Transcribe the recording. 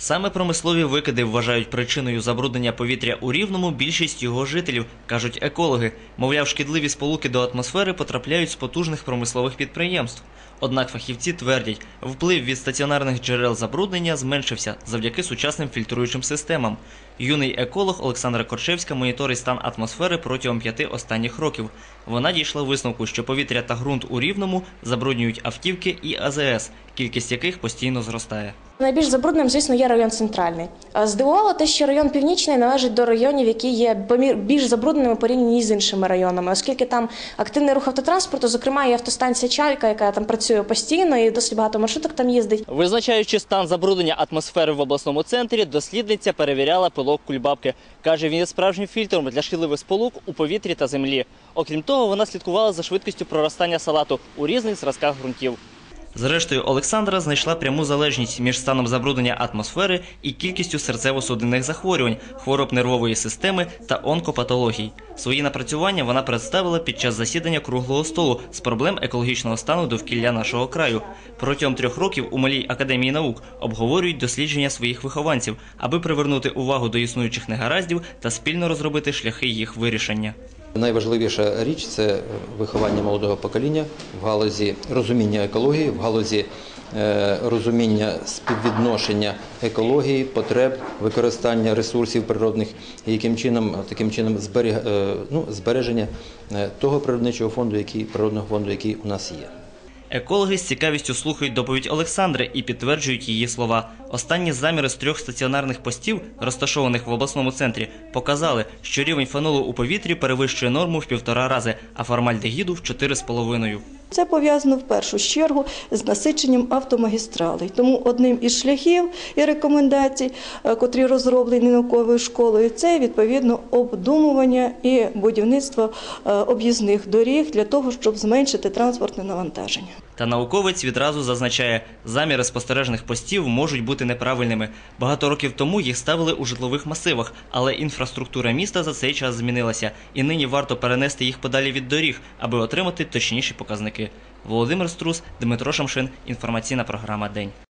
Саме промислові викиди вважають причиною забруднення повітря у рівному більшість його жителів, кажуть екологи. Мовляв, шкідливі сполуки до атмосфери потрапляють з потужних промислових підприємств. Однак фахівці твердять, вплив від стаціонарних джерел забруднення зменшився завдяки сучасним фільтруючим системам. Юний еколог Олександра Корчевська моніторить стан атмосфери протягом п'яти останніх років. Вона дійшла висновку, що повітря та ґрунт у рівному забруднюють автівки і АЗС, кількість яких постійно зростає. Найбільш забрудненим, звісно, є район центральний. Здивувало те, що район північний належить до районів, які є більш забрудненими порівняно з іншими районами, оскільки там активний рух автотранспорту, зокрема і автостанція Чайка, яка там працює постійно, і досить багато маршруток там їздить. Визначаючи стан забруднення атмосфери в обласному центрі, дослідниця перевіряла пилок кульбабки. Каже, він є справжнім фільтром для шкідливих сполук у повітрі та землі. Окрім того, вона слідкувала за швидкістю проростання салату у різних зразках ґрунтів. Зрештою, Олександра знайшла пряму залежність між станом забруднення атмосфери і кількістю серцево-судинних захворювань, хвороб нервової системи та онкопатологій. Свої напрацювання вона представила під час засідання круглого столу з проблем екологічного стану довкілля нашого краю. Протягом трьох років у малій академії наук обговорюють дослідження своїх вихованців, аби привернути увагу до існуючих негараздів та спільно розробити шляхи їх вирішення. Найважливіша річ це виховання молодого покоління в галузі розуміння екології, в галузі е, розуміння співвідношення екології, потреб, використання ресурсів природних і яким чином таким чином зберіг, е, ну, збереження е, того природничого фонду, який природного фонду, який у нас є. Екологи з цікавістю слухають доповідь Олександри і підтверджують її слова. Останні заміри з трьох стаціонарних постів, розташованих в обласному центрі, показали, що рівень фенолу у повітрі перевищує норму в півтора рази, а формальдегіду в чотири з половиною. Це пов'язано в першу чергу з насиченням автомагістралей. Тому одним із шляхів і рекомендацій, е, котрі розроблені науковою школою, це відповідно обдумування і будівництво е, об'їзних доріг для того, щоб зменшити транспортне навантаження. Та науковець відразу зазначає, заміри спостережних постів можуть бути неправильними. Багато років тому їх ставили у житлових масивах, але інфраструктура міста за цей час змінилася, і нині варто перенести їх подалі від доріг, аби отримати точніші показники. Володимир Струс, Дмитро Шамшин. Інформаційна програма День.